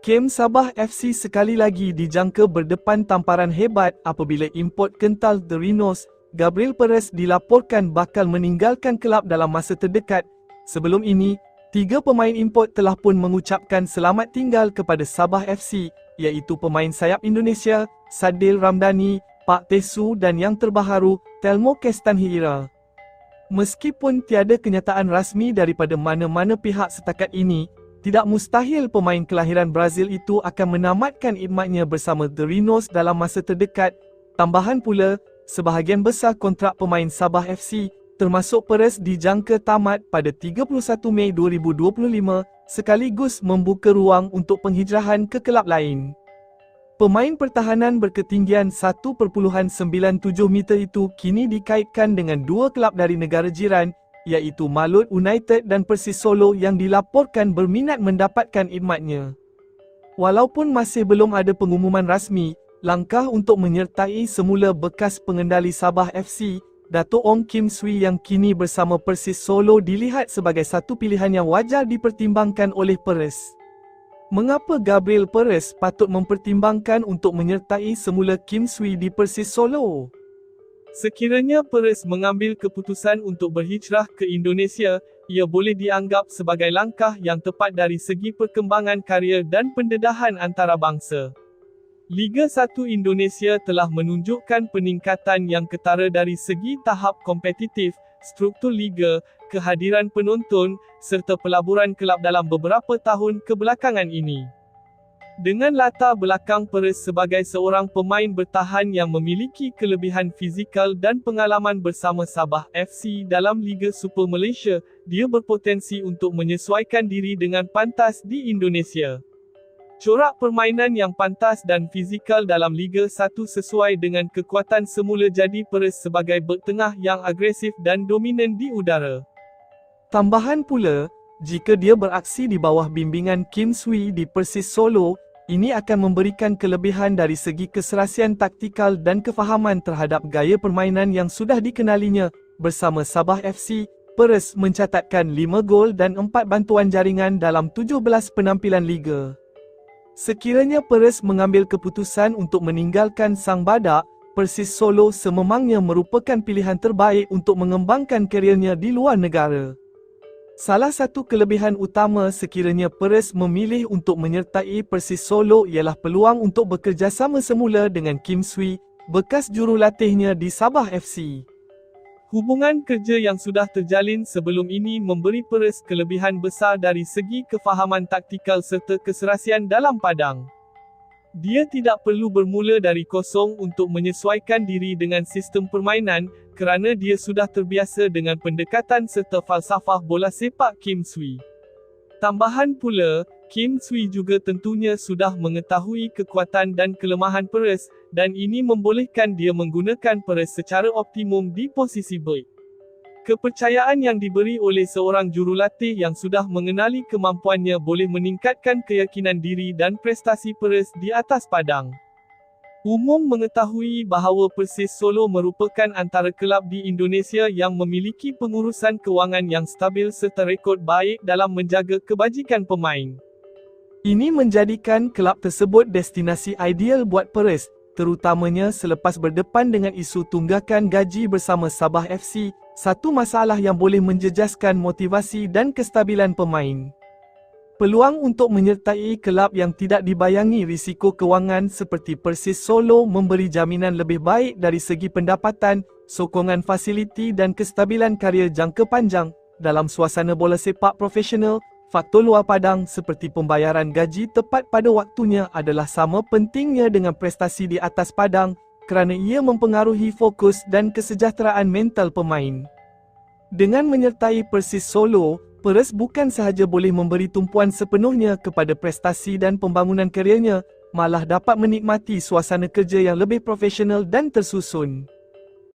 Kem Sabah FC sekali lagi dijangka berdepan tamparan hebat apabila import kental The Rhinos, Gabriel Perez dilaporkan bakal meninggalkan kelab dalam masa terdekat. Sebelum ini, tiga pemain import telah pun mengucapkan selamat tinggal kepada Sabah FC iaitu pemain sayap Indonesia, Sadil Ramdhani, Pak Tesu dan yang terbaharu, Telmo Kestanhira. Meskipun tiada kenyataan rasmi daripada mana-mana pihak setakat ini, tidak mustahil pemain kelahiran Brazil itu akan menamatkan khidmatnya bersama The Rhinos dalam masa terdekat. Tambahan pula, sebahagian besar kontrak pemain Sabah FC, termasuk Perez dijangka tamat pada 31 Mei 2025, sekaligus membuka ruang untuk penghijrahan ke kelab lain. Pemain pertahanan berketinggian 1.97 meter itu kini dikaitkan dengan dua kelab dari negara jiran iaitu Malut United dan Persis Solo yang dilaporkan berminat mendapatkan khidmatnya. Walaupun masih belum ada pengumuman rasmi, langkah untuk menyertai semula bekas pengendali Sabah FC, Dato' Ong Kim Swee yang kini bersama Persis Solo dilihat sebagai satu pilihan yang wajar dipertimbangkan oleh Perez. Mengapa Gabriel Perez patut mempertimbangkan untuk menyertai semula Kim Swee di Persis Solo? Sekiranya Perez mengambil keputusan untuk berhijrah ke Indonesia, ia boleh dianggap sebagai langkah yang tepat dari segi perkembangan karier dan pendedahan antarabangsa. Liga 1 Indonesia telah menunjukkan peningkatan yang ketara dari segi tahap kompetitif, struktur liga, kehadiran penonton, serta pelaburan kelab dalam beberapa tahun kebelakangan ini. Dengan latar belakang Perez sebagai seorang pemain bertahan yang memiliki kelebihan fizikal dan pengalaman bersama Sabah FC dalam Liga Super Malaysia, dia berpotensi untuk menyesuaikan diri dengan pantas di Indonesia. Corak permainan yang pantas dan fizikal dalam Liga 1 sesuai dengan kekuatan semula jadi Perez sebagai bek tengah yang agresif dan dominan di udara. Tambahan pula, jika dia beraksi di bawah bimbingan Kim Swee di Persis Solo, ini akan memberikan kelebihan dari segi keserasian taktikal dan kefahaman terhadap gaya permainan yang sudah dikenalinya. Bersama Sabah FC, Perez mencatatkan 5 gol dan 4 bantuan jaringan dalam 17 penampilan liga. Sekiranya Perez mengambil keputusan untuk meninggalkan Sang Badak, Persis Solo sememangnya merupakan pilihan terbaik untuk mengembangkan karirnya di luar negara. Salah satu kelebihan utama sekiranya Perez memilih untuk menyertai Persis Solo ialah peluang untuk bekerjasama semula dengan Kim Swee, bekas jurulatihnya di Sabah FC. Hubungan kerja yang sudah terjalin sebelum ini memberi Perez kelebihan besar dari segi kefahaman taktikal serta keserasian dalam padang. Dia tidak perlu bermula dari kosong untuk menyesuaikan diri dengan sistem permainan, kerana dia sudah terbiasa dengan pendekatan serta falsafah bola sepak Kim Swee. Tambahan pula, Kim Swee juga tentunya sudah mengetahui kekuatan dan kelemahan Perez, dan ini membolehkan dia menggunakan Perez secara optimum di posisi baik. Kepercayaan yang diberi oleh seorang jurulatih yang sudah mengenali kemampuannya boleh meningkatkan keyakinan diri dan prestasi Perez di atas padang. Umum mengetahui bahawa Persis Solo merupakan antara kelab di Indonesia yang memiliki pengurusan kewangan yang stabil serta rekod baik dalam menjaga kebajikan pemain. Ini menjadikan kelab tersebut destinasi ideal buat Perez, terutamanya selepas berdepan dengan isu tunggakan gaji bersama Sabah FC, satu masalah yang boleh menjejaskan motivasi dan kestabilan pemain. Peluang untuk menyertai kelab yang tidak dibayangi risiko kewangan seperti Persis Solo memberi jaminan lebih baik dari segi pendapatan, sokongan fasiliti dan kestabilan karier jangka panjang. Dalam suasana bola sepak profesional, faktor luar padang seperti pembayaran gaji tepat pada waktunya adalah sama pentingnya dengan prestasi di atas padang, kerana ia mempengaruhi fokus dan kesejahteraan mental pemain. Dengan menyertai Persis Solo, Perez bukan sahaja boleh memberi tumpuan sepenuhnya kepada prestasi dan pembangunan karirnya, malah dapat menikmati suasana kerja yang lebih profesional dan tersusun.